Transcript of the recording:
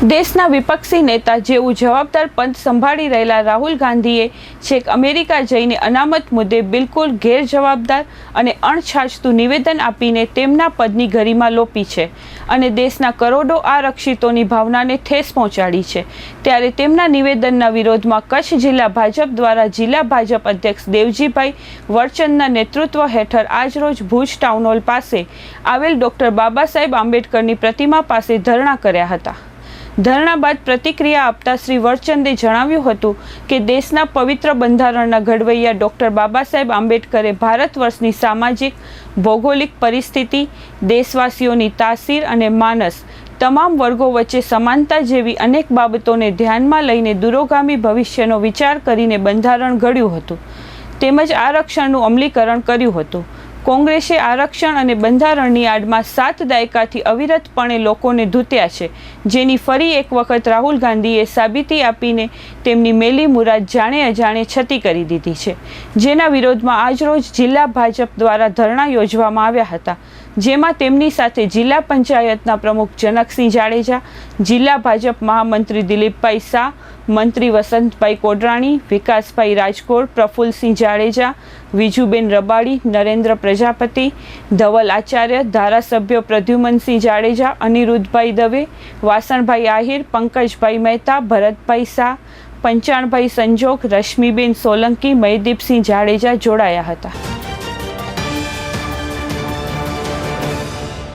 દેશના વિપક્ષી નેતા જેવું જવાબદાર પંથ સંભાળી રહેલા રાહુલ ગાંધીએ છેક અમેરિકા જઈને અનામત મુદ્દે બિલકુલ ગેરજવાબદાર અને અણછાજતું નિવેદન આપીને તેમના પદની ગરિમા લોપી છે અને દેશના કરોડો આરક્ષિતોની ભાવનાને ઠેસ પહોંચાડી છે. ત્યારે તેમના નિવેદનના વિરોધમાં કચ્છ જિલ્લા ભાજપ દ્વારા જિલ્લા ભાજપ અધ્યક્ષ દેવજીભાઈ વરચંદના નેતૃત્વ હેઠળ આજરોજ ભુજ ટાઉન હોલ પાસે આવેલ ડોક્ટર બાબા સાહેબ આંબેડકરની પ્રતિમા પાસે ધરણા કર્યા હતા. ધરણા બાદ પ્રતિક્રિયા આપતા શ્રી વરચંદે જણાવ્યું હતું કે દેશના પવિત્ર બંધારણના ઘડવૈયા ડૉક્ટર બાબા સાહેબ આંબેડકરે ભારત વર્ષની સામાજિક, ભૌગોલિક પરિસ્થિતિ, દેશવાસીઓની તાસીર અને માનસ તમામ વર્ગો વચ્ચે સમાનતા જેવી અનેક બાબતોને ધ્યાનમાં લઈને દૂરોગામી ભવિષ્યનો વિચાર કરીને બંધારણ ઘડ્યું હતું. તેમજ આરક્ષણનું અમલીકરણ કર્યું હતું. કોંગ્રેસે આરક્ષણ અને બંધારણની આડમાં સાત દાયકાથી અવિરતપણે લોકોને ધૂત્યા છે. જેની ફરી એક વખત રાહુલ ગાંધીએ સાબિતી આપીને તેમની મેલી મુરાદ જાણે અજાણે છતી કરી દીધી છે. જેના વિરોધમાં આજરોજ જિલ્લા ભાજપ દ્વારા ધરણા યોજવામાં આવ્યા હતા. જેમાં તેમની સાથે જિલ્લા પંચાયતના પ્રમુખ જનકસિંહ જાડેજા, જિલ્લા ભાજપ મહામંત્રી દિલીપભાઈ શાહ, મંત્રી વસંતભાઈ કોડરાણી, વિકાસભાઈ રાજકોટ પ્રફુલસિંહ જાડેજા, વિજુબેન રબાડી, નરેન્દ્ર પ્રજાપતિ, ધવલ આચાર્ય, ધારાસભ્યો પ્રદ્યુમનસિંહ જાડેજા, અનિરુદ્ધભાઈ દવે, વાસણભાઈ આહિર, પંકજભાઈ મહેતા, ભરતભાઈ શાહ, પંચાણભાઈ સંજોગ, રશ્મિબેન સોલંકી, મયદીપસિંહ જાડેજા જોડાયા હતા.